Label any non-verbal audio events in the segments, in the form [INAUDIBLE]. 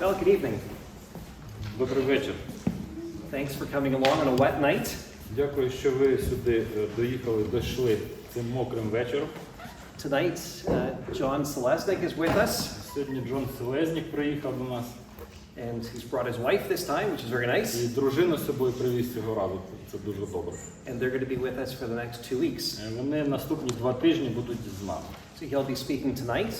Well, good evening. Добрий вечір. Thanks for coming along on a wet night. Дякую, що ви сюди е, доїхали, дійшли цим мокрим вечором. Tonight, uh, John Selesnik is with us, Сьогодні Джон Селезнік приїхав до нас and he's brought his wife this time, which is very і nice. дружину з собою привіз цього разу. Це дуже добре. And they're going to be with us for the next two weeks. Е, Вони наступні два тижні будуть з нами. So he'll be speaking tonight,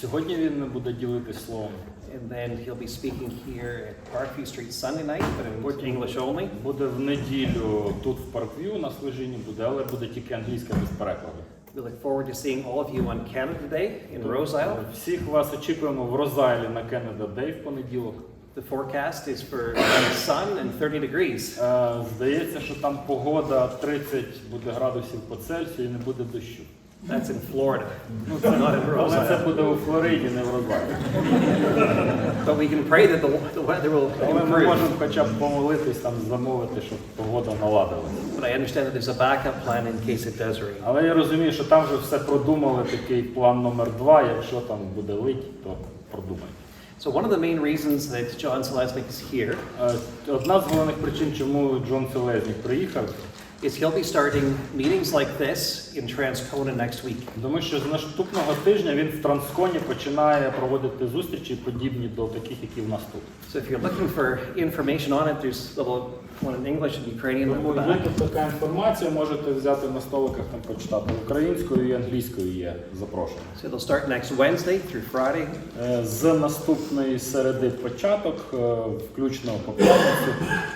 Сьогодні він буде ділитись словом. And then he'll be speaking here at Parkview Street Sunday night, but in English only. Буде в неділю тут в Паркв'ю на служінні буде, але буде тільки англійська без перекладу. We look forward to seeing all of you on Canada Day in Rose Isle. Всіх вас очікуємо в Розайлі на Canada Day в понеділок. The forecast is for sun and 30 degrees. Е, Здається, що там погода 30 буде градусів по Цельсію і не буде дощу. That's in Florida, not in Але це Isle. буде у Флориді, не в Розалі. But we can pray that the, the weather will Але ми improve. можемо хоча б помолитись, там замовити, щоб погода наладилася. But I understand that there's a backup plan in case it does rain. Але я розумію, що там вже все продумали, такий план номер два. Якщо там буде лить, то продумайте. So one of the main reasons that John Selesnik is here Е, Одна з головних причин, чому Джон Селезнік приїхав, is he'll be starting meetings like this in Transcona next week. тому що з наступного тижня він в Трансконі починає проводити зустрічі, подібні до таких, які в нас тут. So if you're looking for information on it, there's a little one in English and Ukrainian at Тому the є back. тут така інформація, можете взяти на столиках там почитати українською і англійською є запрошення. So they'll start next Wednesday through Friday, Е, З наступної середи початок, е, включно по п'ятницю,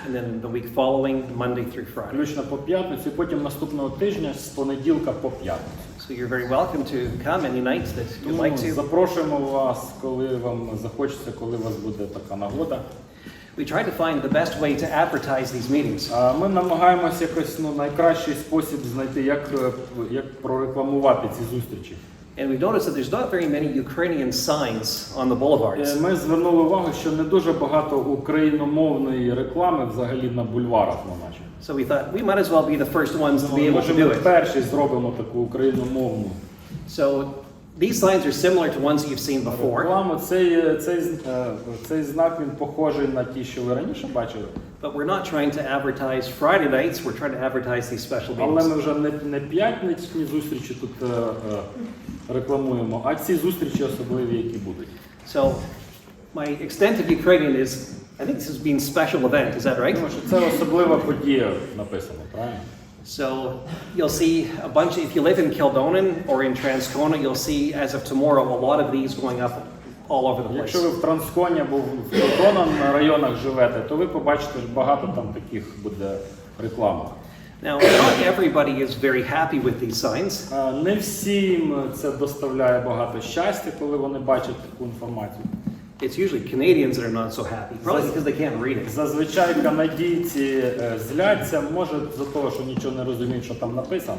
and then the week following, Monday through Friday. включно по п'ятницю, і потім наступного тижня з понеділка по п'ятницю. So you're very welcome to come any night that you'd like to. запрошуємо вас, коли вам захочеться, коли у вас буде така нагода. We try to find the best way to advertise these meetings. А Ми намагаємося якось ну, найкращий спосіб знайти, як, е, як прорекламувати ці зустрічі. And we've noticed that there's not very many Ukrainian signs on the boulevards. Е, Ми звернули увагу, що не дуже багато україномовної реклами взагалі на бульварах на наших. So we thought we might as well be the first ones to be able Може, to do ми it. перші зробимо таку україномовну So these signs are similar to ones you've seen before, рекламу. Цей, е, цей, е, цей знак він похожий на ті, що ви раніше бачили. but we're not trying to advertise Friday nights. We're trying to advertise these special Але meetings. ми вже не, не п'ятничні зустрічі тут е, е, рекламуємо, а ці зустрічі особливі, які будуть. So my extent of Ukrainian is, I think this has been special event. Is that right? Тому що це особлива подія написано, правильно? So you'll see a bunch. If you live in Kildonan or in Transcona, you'll see as of tomorrow a lot of these going up all over the place. Якщо ви в Трансконі або в Кордоном на районах живете, то ви побачите що багато там таких буде реклами. Now, not everybody is very happy with these signs. Не всім це доставляє багато щастя, коли вони бачать таку інформацію. It's usually Canadians that are not so happy, probably because they can't read it. Зазвичай канадійці е, зляться, може за того, що нічого не розуміють, що там написано.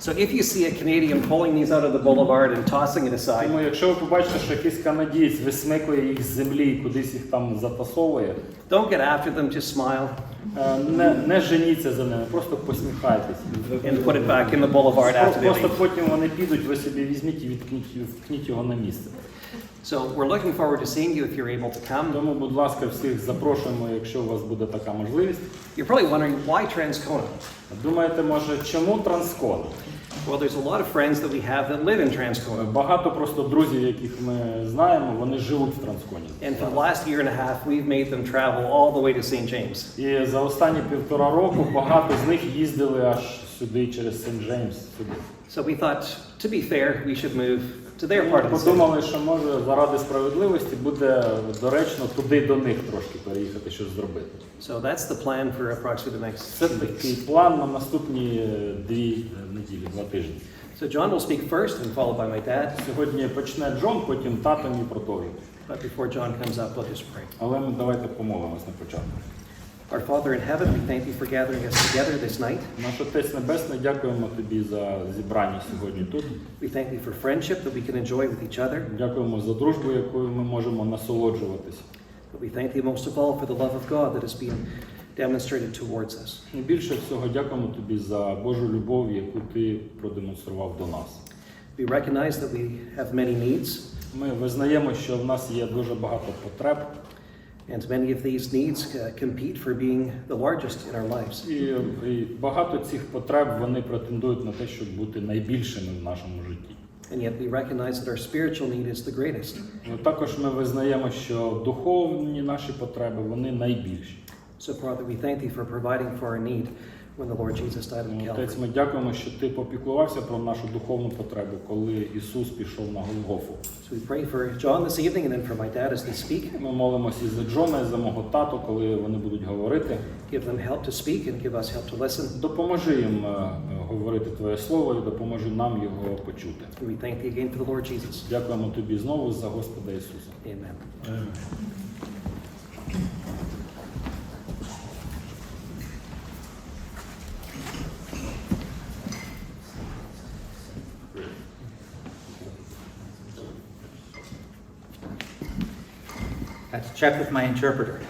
So if you see a Canadian pulling these out of the boulevard and tossing it aside, Тому якщо ви побачите, що якийсь канадієць висмикує їх з землі і кудись їх там затасовує, don't get after them, just smile е, не, не женіться за ними, просто посміхайтесь. and put it back in the boulevard after they Просто leave. потім вони підуть, ви собі візьміть і відкніть, його на місце. So we're looking forward to seeing you if you're able to come. Тому, будь ласка, всіх запрошуємо, якщо у вас буде така можливість. You're probably wondering why Transcona? Думаєте, може, чому Транскон? Well, there's a lot of friends that we have that live in Transcona. Багато просто друзів, яких ми знаємо, вони живуть в Трансконі. And for the last year and a half, we've made them travel all the way to St. James. І за останні півтора року багато з них їздили аж сюди через Сент-Джеймс. Сюди. So we thought, to be fair, we should move to their part of the city. Подумали, що може заради справедливості буде доречно туди до них трошки переїхати, щось зробити. So that's the plan for approximately the next Це такий weeks. план на наступні е, дві е, неділі, два тижні. So John will speak first and followed by my dad. Сьогодні почне Джон, потім тато мій продовжить. But before John comes up, we'll just pray. Але ми давайте помолимось на початку. Our Father in heaven, we thank you for gathering us together this night. Наш Отець Небесний, дякуємо тобі за зібрання сьогодні тут. We thank you for friendship that we can enjoy with each other. Дякуємо за дружбу, якою ми можемо насолоджуватися. But we thank you most of all for the love of God that has been demonstrated towards us. І більше всього дякуємо тобі за Божу любов, яку ти продемонстрував до нас. We recognize that we have many needs. Ми визнаємо, що в нас є дуже багато потреб, and many of these needs uh, compete for being the largest in our lives. і, і багато цих потреб вони претендують на те, щоб бути найбільшими в нашому житті. And yet we recognize that our spiritual need is the greatest. Ну, Також ми визнаємо, що духовні наші потреби вони найбільші. So, Father, we thank Thee for providing for our need when the Lord Jesus died on Calvary. Отець, ми дякуємо, що ти попіклувався про нашу духовну потребу, коли Ісус пішов на Голгофу. So we pray for John this evening and then for my dad as they speak. Ми молимося і за Джона, і за мого тату, коли вони будуть говорити. Give them help to speak and give us help to listen. Допоможи їм е, е, говорити Твоє Слово і допоможи нам його почути. We thank Thee again for the Lord Jesus. Дякуємо тобі знову за Господа Ісуса. Amen. Had check with my interpreter.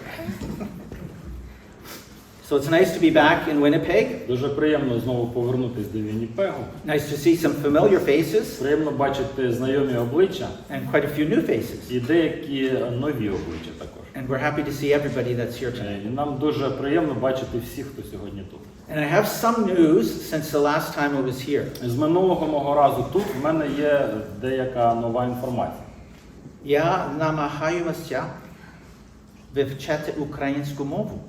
So it's nice to be back in Winnipeg. Дуже приємно знову повернутися до Вінніпегу. Nice to see some familiar faces Приємно бачити знайомі обличчя and quite a few new faces. і деякі нові обличчя також. And we're happy to see everybody that's here Е, tonight. І нам дуже приємно бачити всіх, хто сьогодні тут. And I have some news since the last time I was here. З минулого мого разу тут в мене є деяка нова інформація. Я намагаюся вивчати українську мову.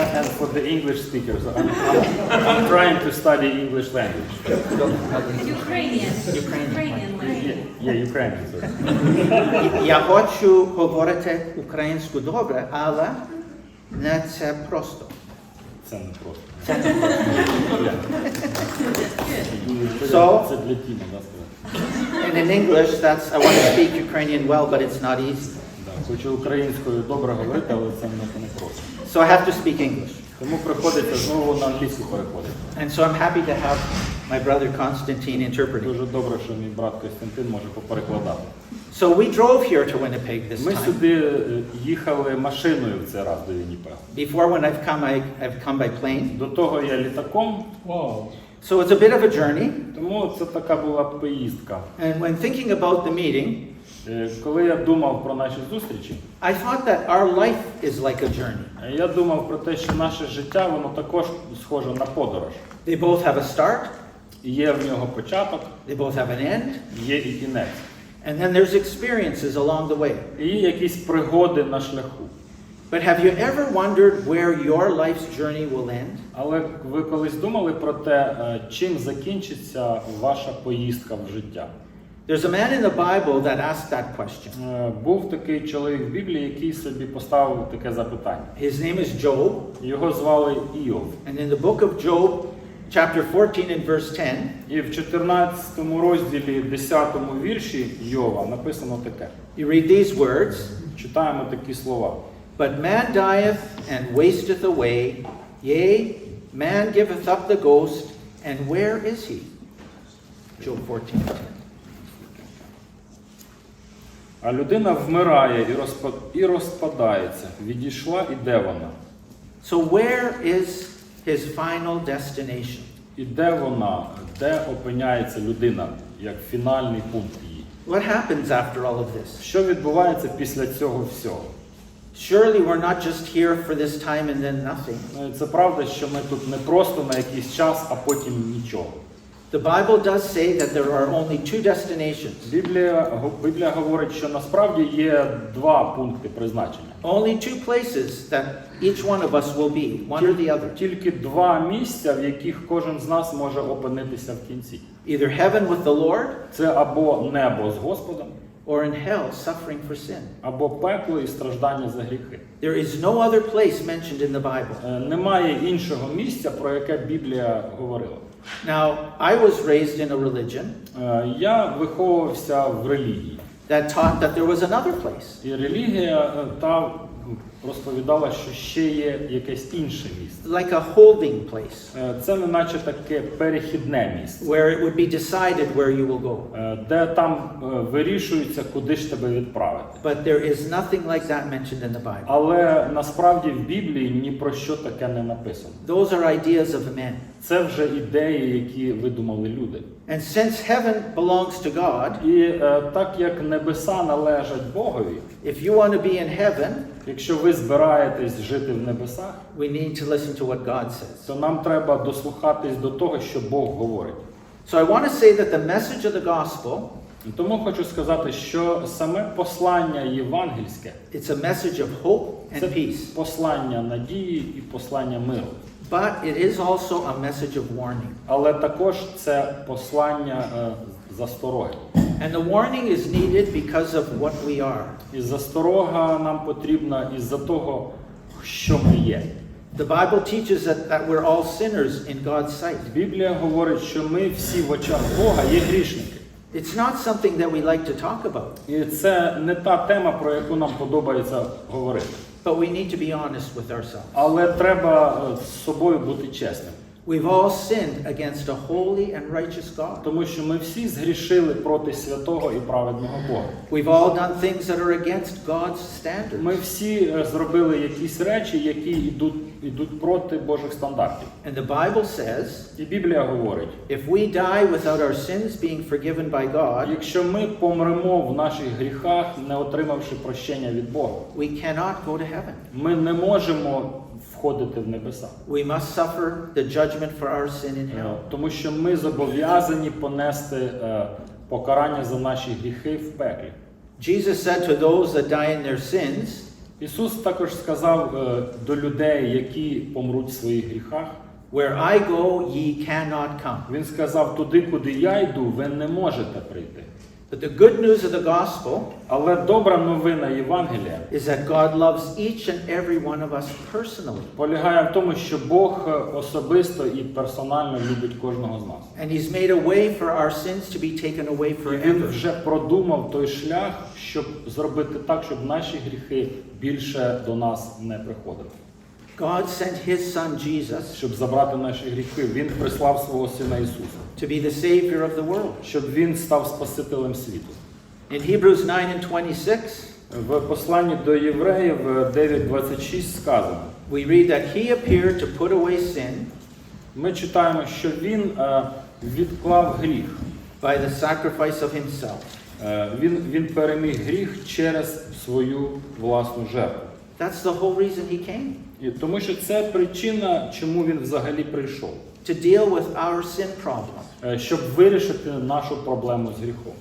And and for the English speakers, I'm, I'm, I'm trying to study English language. Ukrainian. Ukrainian. Ukrainian language. Yeah, yeah Ukrainian. Я хочу говорити українську добре, але не це просто. Це не просто. Це не просто. So, це для Тіма, да, сказати. And in English, that's I want to speak Ukrainian well, but it's not easy. Да, хочу українською добре говорити, але це не, не просто. So I have to speak English. Тому приходиться знову на англійську переходити. And so I'm happy to have my brother Constantine interpreting. Дуже добре, що мій брат Костянтин може поперекладати. So we drove here to Winnipeg this Ми time. сюди е, їхали машиною в цей раз до Вінніпега. Before, when I've come, I, I've come by plane. До того я літаком, So it's a bit of a journey. тому це така була поїздка. And when thinking about the meeting, Е, Коли я думав про наші зустрічі, I thought that our life is like a journey. е, я думав про те, що наше життя воно також схоже на подорож. They both have a start, Є в нього початок, they both have an end, є і кінець. and then there's experiences along the way. І якісь пригоди на шляху. But have you ever wondered where your life's journey will end? Але ви колись думали про те, е, чим закінчиться ваша поїздка в життя? There's a man in the Bible that asked that question. Е, Був такий чоловік в Біблії, який собі поставив таке запитання. His name is Job, Його звали Іов. and in the book of Job, chapter 14 and verse 10, І в 14 розділі 10 вірші Йова написано таке. you read these words Читаємо такі слова. But man dieth and wasteth away, yea, man giveth up the ghost, and where is he? Job 14 10. А людина вмирає і, розпад... і розпадається. Відійшла і де вона? So, where is his final destination? І де вона, де опиняється людина як фінальний пункт її? What happens after all of this? Що відбувається після цього всього? Surely we're not just here for this time and then nothing. Ну, Це правда, що ми тут не просто на якийсь час, а потім нічого. The Bible does say that there are only two destinations, Біблія, Біблія говорить, що насправді є два пункти призначення. only two places that each one of us will be, one or the other. Тільки два місця, в яких кожен з нас може опинитися в кінці. Either heaven with the Lord Це або небо з Господом, or in hell suffering for sin. або пекло і страждання за гріхи. There is no other place mentioned in the Bible. Е, Немає іншого місця, про яке Біблія говорила. Now, I was raised in a religion Е, Я виховувався в релігії. that taught that there was another place. І релігія е, та розповідала, що ще є якесь інше місце. like a holding place Е, Це не наче таке перехідне місце, where it would be decided where you will go. е, де там е, вирішується, куди ж тебе відправити. But there is nothing like that mentioned in the Bible. Але насправді в Біблії ні про що таке не написано. Those are ideas of men. Це вже ідеї, які видумали люди. And since heaven belongs to God, І так як небеса належать Богові, if you want to be in heaven, якщо ви збираєтесь жити в небесах, we need to listen to what God says. то нам треба дослухатись до того, що Бог говорить. So I want to say that the message of the gospel, І тому хочу сказати, що саме послання євангельське it's a message of hope and це peace. послання надії і послання миру. But it is also a message of warning. Але також це послання е, застороги. And the warning is needed because of what we are. І засторога нам потрібна із-за того, що ми є. The Bible teaches that, that we're all sinners in God's sight. Біблія говорить, що ми всі в очах Бога є грішники. It's not something that we like to talk about, І це не та тема, про яку нам подобається говорити. but we need to be honest with ourselves. Але треба е, з собою бути чесним. We've all sinned against a holy and righteous God. Тому що ми всі згрішили проти святого і праведного Бога. We've all done things that are against God's standards. Ми всі е, зробили якісь речі, які йдуть, йдуть проти Божих стандартів. And the Bible says І Біблія говорить: if we die without our sins being forgiven by God, якщо ми помремо в наших гріхах, не отримавши прощення від Бога, we cannot go to heaven. ми не можемо входити в небеса. We must suffer the judgment for our sin in Е, hell. Тому що ми зобов'язані понести е, покарання за наші гріхи в пеклі. Jesus said to those that die in their sins, Ісус також сказав е, до людей, які помруть в своїх гріхах. Where I go, ye cannot come. Він сказав: туди, куди я йду, ви не можете прийти. But the good news of the gospel Але добра новина Євангелія is that God loves each and every one of us personally. полягає в тому, що Бог е, особисто і персонально любить кожного з нас. And He's made a way for our sins to be taken away І він forever. вже продумав той шлях, щоб зробити так, щоб наші гріхи більше до нас не приходили. God sent His Son Jesus Щоб забрати наші гріхи, він прислав свого сина Ісуса, to be the Savior of the world. щоб він став Спасителем світу. In Hebrews 9 and 26, В посланні до євреїв е, 9.26 сказано. we read that He appeared to put away sin Ми читаємо, що він е, відклав гріх. by the sacrifice of Himself. Е, Він, він переміг гріх через свою власну жертву. That's the whole reason He came І тому що це причина, чому він взагалі прийшов, to deal with our sin problem. Е, щоб вирішити нашу проблему з гріхом.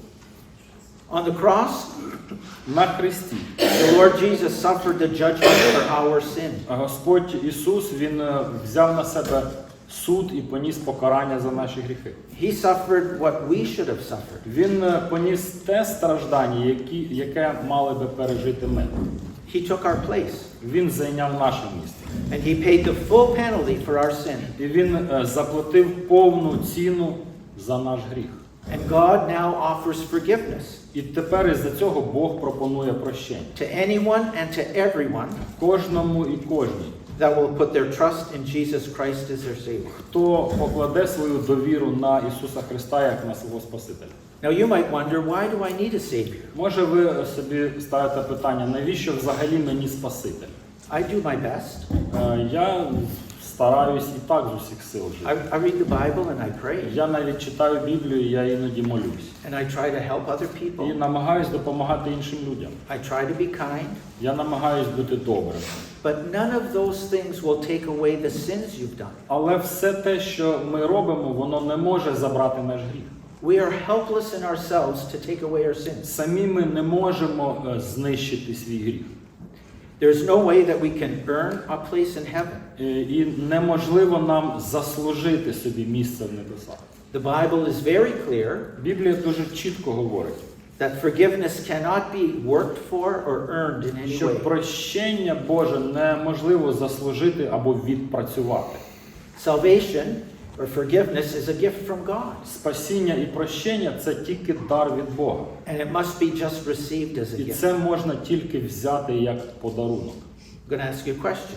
On the cross, На Христі the Lord Jesus suffered the judgment for our sin. Господь Ісус Він е, взяв на себе суд і поніс покарання за наші гріхи. He suffered what we should have suffered. Він е, поніс те страждання, які, яке мали би пережити ми. He took our place. Він зайняв наше місце. And he paid the full penalty for our sin. І він е, заплатив повну ціну за наш гріх. And God now offers forgiveness І тепер із-за цього Бог пропонує прощення to anyone and to everyone кожному і кожній, that will put their trust in Jesus Christ as their Savior. хто покладе свою довіру на Ісуса Христа як на свого Спасителя. Now you might wonder, why do I need a Savior? Може, ви собі ставите питання, навіщо взагалі мені Спаситель? I do my best. Е, Я стараюсь і так з усіх сил I, жити. I read the Bible and I pray. Я навіть читаю Біблію, я іноді молюсь. And I try to help other І people. намагаюсь допомагати іншим людям. I try to be kind. Я намагаюсь бути добрим. But none of those things will take away the sins you've done. Але все те, що ми робимо, воно не може забрати наш гріх. We are helpless in ourselves to take away our sins. Самі ми не можемо е, знищити свій гріх. There's no way that we can earn a place in heaven. Е, І неможливо нам заслужити собі місце в небесах. The Bible is very clear Біблія дуже чітко говорить, that forgiveness cannot be worked for or earned in any що way. прощення Боже неможливо заслужити або відпрацювати. Salvation or forgiveness is a gift from God, Спасіння і прощення це тільки дар від Бога. and it must be just received as a І gift. це можна тільки взяти як подарунок. I'm going to ask you a question.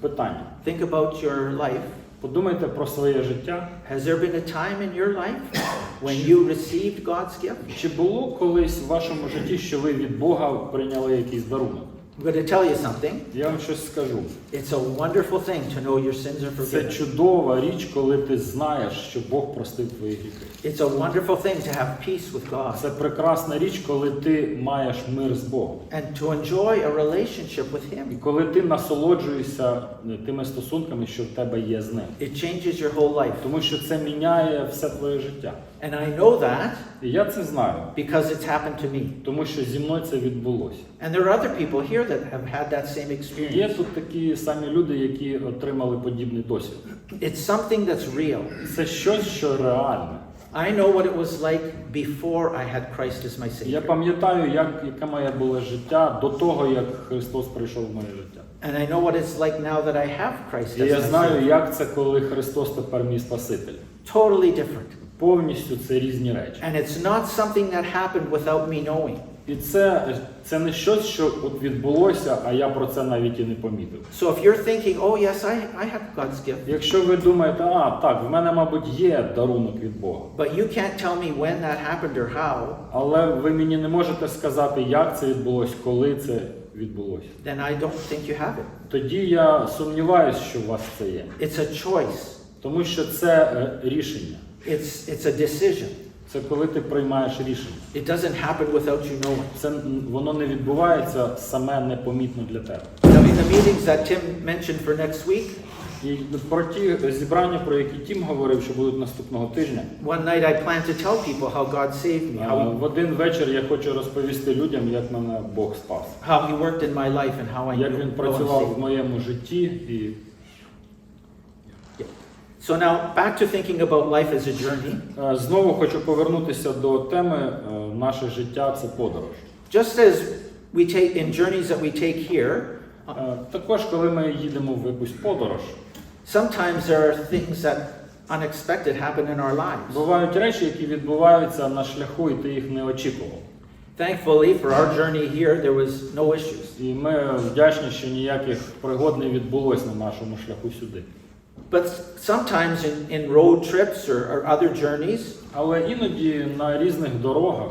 Питання. Think about your life. Подумайте про своє життя. Has there been a time in your life [COUGHS] when you received God's gift? Чи було колись в вашому житті, що ви від Бога прийняли якийсь дарунок? I'm going to tell you something. Я вам щось скажу. It's a wonderful thing to know your sins are Це forgiven. чудова річ, коли ти знаєш, що Бог простив твої гріхи. It's a wonderful thing to have peace with God Це прекрасна річ, коли ти маєш мир з Богом. and to enjoy a relationship with І Him. коли ти насолоджуєшся е, тими стосунками, що в тебе є з ним. It changes your whole life. Тому що це міняє все твоє життя. And I know that І я це знаю, because it's happened to me. тому що зі мною це відбулося. And there are other people here that have had that same Є experience. тут такі самі люди, які отримали подібний досвід. It's something that's real. Це щось, що реальне. I know what it was like before I had Christ as my Я Savior. пам'ятаю, як, яке моє було життя до того, як Христос прийшов в моє життя. And I know what it's like now that I have Christ І as я my знаю, Savior. як це, коли Христос тепер мій Спаситель. Totally different. Повністю це різні речі. And it's not something that happened without me knowing. І це, це не щось, що от відбулося, а я про це навіть і не помітив. So if you're thinking, oh, yes, I, I have God's gift, Якщо ви думаєте, а так, в мене, мабуть, є дарунок від Бога, but you can't tell me when that happened or how, але ви мені не можете сказати, як це відбулося, коли це відбулося. then I don't think you have it. Тоді я сумніваюся, що у вас це є. It's a choice. Тому що це е, рішення. It's, it's a decision. Це коли ти приймаєш рішення. It doesn't happen without you knowing. Це воно не відбувається саме непомітно для тебе. Now, in the meetings that Tim mentioned for next week, І про ті зібрання, про які Тім говорив, що будуть наступного тижня. one night I plan to tell people how God saved me, е, how В один вечір я хочу розповісти людям, як мене Бог спас, how he worked in my life and how I як він працював в моєму житті. І So now back to thinking about life as a journey. е, знову хочу повернутися до теми е, наше життя це подорож. Just as we take in journeys that we take here, Е, Також, коли ми їдемо в якусь подорож, sometimes there are things that unexpected happen in our lives. бувають речі, які відбуваються на шляху, і ти їх не очікував. Thankfully, for our journey here, there was no issues. І ми вдячні, що ніяких пригод не відбулось на нашому шляху сюди. But sometimes in, in road trips or, or other journeys, Але іноді на різних дорогах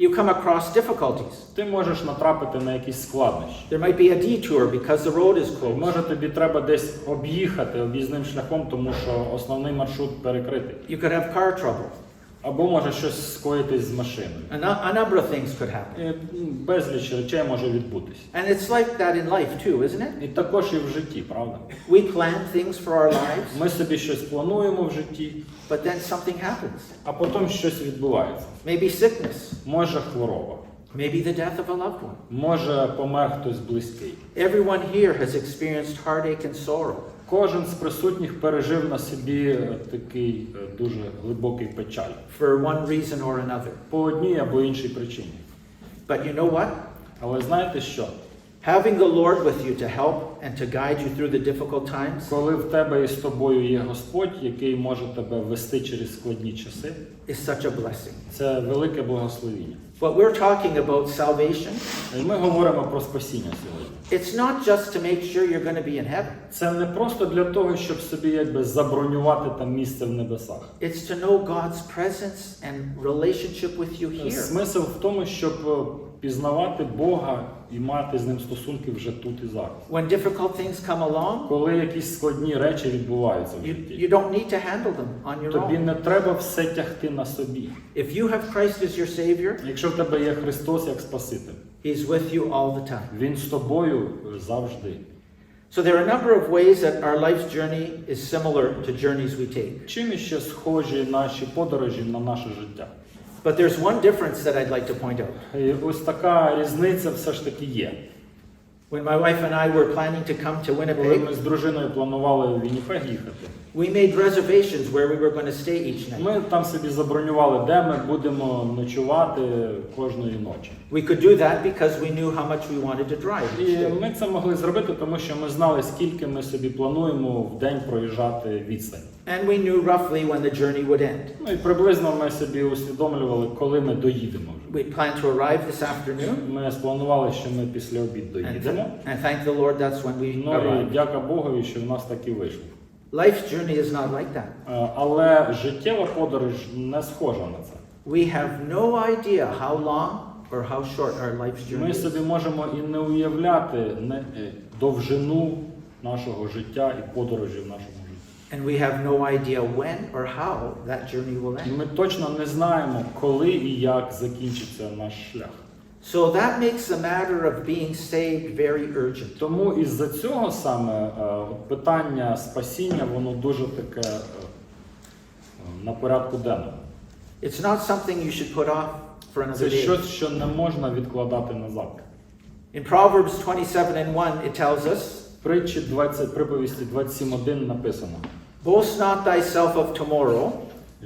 you come across difficulties. ти можеш натрапити на якісь складнощі. There might be a detour because the road is closed. може тобі треба десь об'їхати об'їзним шляхом, тому що основний маршрут перекритий. You could have car trouble. Або може щось скоїтись з машиною. A, a number of things could happen. І, Безліч речей може відбутись. And it's like that in life too, isn't it? І також і в житті, правда? We plan things for our lives, Ми собі щось плануємо в житті, but then something happens. а потім щось відбувається. Maybe sickness, Може хвороба, maybe the death of a loved one. може помер хтось близький. Everyone here has experienced heartache and sorrow. Кожен з присутніх пережив на собі е, такий е, дуже глибокий печаль for one reason or another. по одній або іншій причині. But you know what? Але знаєте що? Having the Lord with you to help and to guide you through the difficult times Коли в тебе і з тобою є Господь, який може тебе вести через складні часи, is such a blessing. це велике благословіння. What we're talking about salvation, ми говоримо про спасіння сьогодні. It's not just to make sure you're going to be in heaven. Це не просто для того, щоб собі якби забронювати там місце в небесах. It's to know God's presence and relationship with you here. Смисл в тому, щоб е, пізнавати Бога і мати з ним стосунки вже тут і зараз. When difficult things come along, Коли якісь складні речі відбуваються в you, житті, you don't need to handle them on your тобі own. не треба все тягти на собі. If you have Christ as your Savior, Якщо в тебе є Христос як Спаситель, He's with you all the time. Він з тобою завжди. So there are a number of ways that our life's journey is similar to journeys we take. Чим іще схожі наші подорожі на наше життя? But there's one difference that I'd like to point out. І ось така різниця все ж таки є. When my wife and I were planning to come to Коли Winnipeg, ми з дружиною планували в Вінніпег їхати, we made reservations where we were going to stay each night. ми там собі забронювали, де ми будемо ночувати кожної ночі. We could do that because we knew how much we wanted to drive each І day. ми це могли зробити, тому що ми знали, скільки ми собі плануємо в день проїжджати відстань. And we knew roughly when the journey would end. Ну і приблизно ми собі усвідомлювали, коли ми доїдемо вже. We plan to arrive this afternoon. Ми спланували, що ми після обіду And, доїдемо. and thank the Lord that's when we Ну і arrive. дяка Богові, що в нас так і вийшло. Life's journey is not like that. Е, Але життєва подорож не схожа на це. We have no idea how long or how short our life's journey Ми is. собі можемо і не уявляти не, е, довжину нашого життя і подорожі в житті. And we have no idea when or how that journey will end. Ми точно не знаємо, коли і як закінчиться наш шлях. So that makes the matter of being saved very urgent. Тому із-за цього саме е, питання спасіння, воно дуже таке е, е, на порядку денному. It's not something you should put off for another Це щось, що не можна відкладати на завтра. In Proverbs 27 and 1, it tells us, притчі 20, приповісті 27.1 написано, Boast not thyself of tomorrow,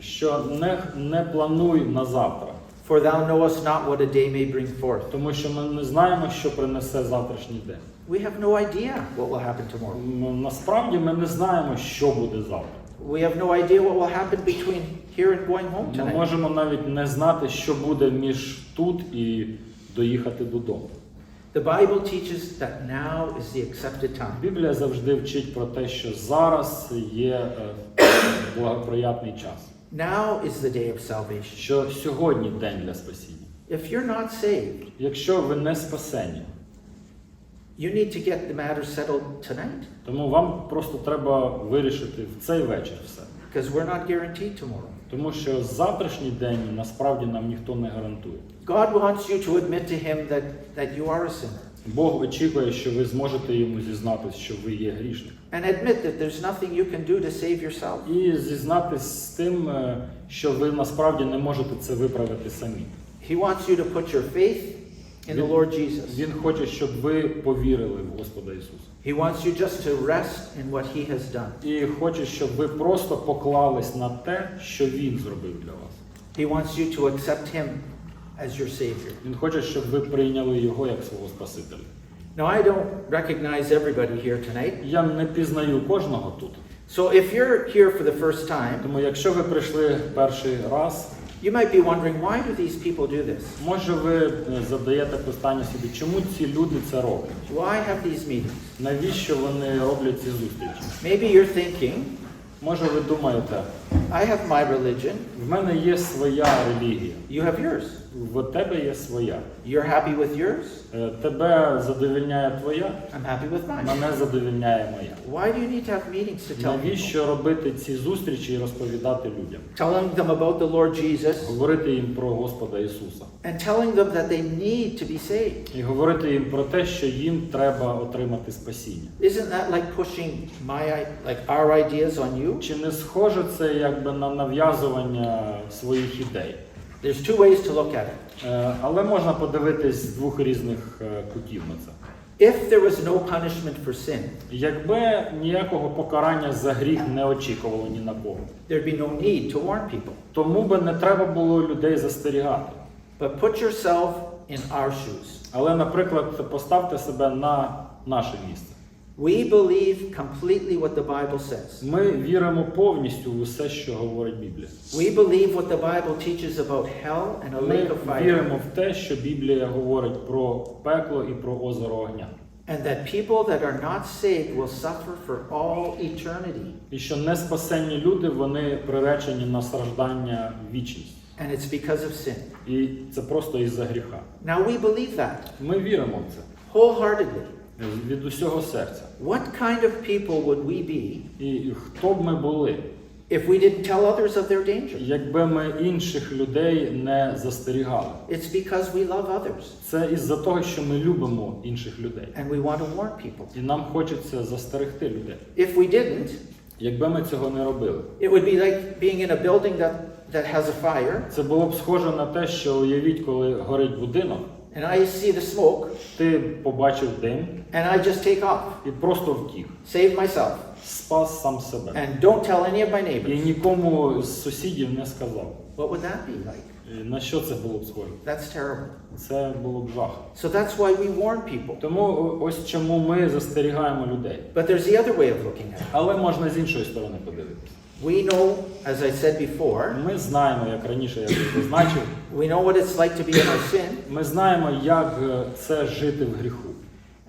що не, не плануй на завтра, for thou knowest not what a day may bring forth. тому що ми не знаємо, що принесе завтрашній день. We have no idea what will happen tomorrow. Насправді ми не знаємо, що буде завтра. We have no idea what will happen between here and going home Ми можемо навіть не знати, що буде між тут і доїхати додому. The Bible teaches that now is the accepted time. Біблія завжди вчить про те, що зараз є е, благоприятний час, Now is the day of salvation. що сьогодні день для спасіння. If you're not saved, Якщо ви не спасені, you need to get the matter settled tonight тому вам просто треба вирішити в цей вечір все. because we're not guaranteed tomorrow. Тому що завтрашній день насправді нам ніхто не гарантує. God wants you to admit to Him that, that you are a sinner Бог очікує, що ви зможете йому зізнатися, що ви є грішник. and admit that there's nothing you can do to save yourself. І зізнатись з тим, е, що ви насправді не можете це виправити самі. He wants you to put your faith in the Lord Jesus. Він хоче, щоб ви повірили в Господа Ісуса. He wants you just to rest in what He has done. І хоче, щоб ви просто поклались на те, що Він зробив для вас. He wants you to accept Him as your Savior. Він хоче, щоб ви прийняли його як свого Спасителя. Now, I don't recognize everybody here tonight. Я не пізнаю кожного тут. So if you're here for the first time, Тому якщо ви прийшли перший раз, you might be wondering why do these people do this? може ви е, задаєте питання собі, чому ці люди це роблять? Why have these meetings? Навіщо вони роблять ці зустрічі? Maybe you're thinking, Може ви думаєте, I have my religion, в мене є своя релігія, you have yours. В тебе є своя. You're happy with yours, Е, Тебе задовільняє твоя, I'm happy with mine. мене задовільняє моя. Why do you need to have meetings to tell people? Навіщо робити ці зустрічі і розповідати людям? Telling them about the Lord Jesus Говорити їм про Господа Ісуса. and telling them that they need to be saved. І говорити їм про те, що їм треба отримати спасіння. Isn't that like pushing my like our ideas on you? Чи не схоже це якби на нав'язування своїх ідей? There's two ways to look at it. Е, Але можна подивитись з двох різних е, кутів на це. If there was no punishment for sin, Якби ніякого покарання за гріх не очікувало ні на кого, there'd be no need to warn people. тому би не треба було людей застерігати. But put yourself in our shoes. Але, наприклад, поставте себе на наше місце. We believe completely what the Bible says. Ми віримо повністю в усе, що говорить Біблія. We believe what the Bible teaches about hell and a lake of fire. віримо в те, що Біблія говорить про пекло і про озеро огня. And that people that are not saved will suffer for all eternity. І що неспасенні люди вони приречені на страждання вічність. And it's because of sin. І це просто із-за гріха. Now we believe that Ми віримо в це wholeheartedly. Від усього серця. What kind of people would we be І хто б ми були, if we didn't tell others of their danger? якби ми інших людей не застерігали? It's because we love others Це із-за того, що ми любимо інших людей. and we want to warn people. І нам хочеться застерегти людей. If we didn't, Якби ми цього не робили, it would be like being in a building that, that has a fire це було б схоже на те, що уявіть, коли горить будинок, and I see the smoke ти побачив дим and I just take off, і просто втік, save myself, спас сам себе. and don't tell any of my І neighbors. нікому з сусідів не сказав. What would that be like? На що це було б схоже? That's terrible. Це було б жах. So that's why we warn people. Тому о- ось чому ми застерігаємо людей. But there's the other way of looking at it. Але можна з іншої сторони подивитися. We know, as I said before, Ми знаємо, як раніше я вже зазначив, we know what it's like to be in our sin, ми знаємо, як е, це жити в гріху.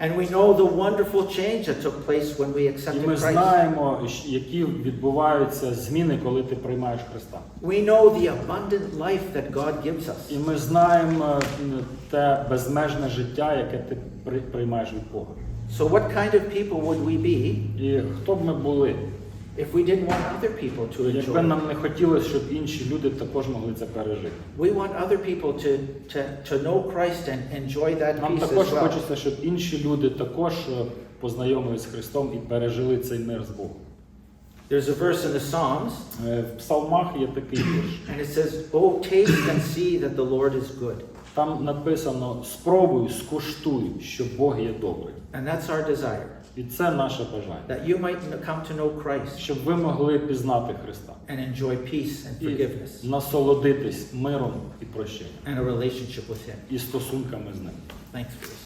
and we know the wonderful change that took place when we І accepted ми Christ. знаємо, щ- які відбуваються зміни, коли ти приймаєш Христа. We know the abundant life that God gives us. І ми знаємо те безмежне життя, яке ти при- приймаєш від Бога. So, what kind of people would we be І хто б ми були, if we didn't want other people to якби enjoy? нам не хотілося, щоб інші люди також могли це пережити. We want other people to, to, to know Christ and enjoy that Нам peace також as well. хочеться, щоб інші люди також е, познайомились з Христом і пережили цей мир з Богом. There's a verse in the Psalms, Е, В псалмах є такий вірш. and it says, Oh, taste and see that the Lord is good. Там написано спробуй, скуштуй, що Бог є добрий. And that's our desire, І це наше бажання. that you might come to know Christ Щоб ви могли пізнати Христа and enjoy peace and і forgiveness насолодитись миром і прощенням, and a relationship with Him. і стосунками з ним. Thanks for this.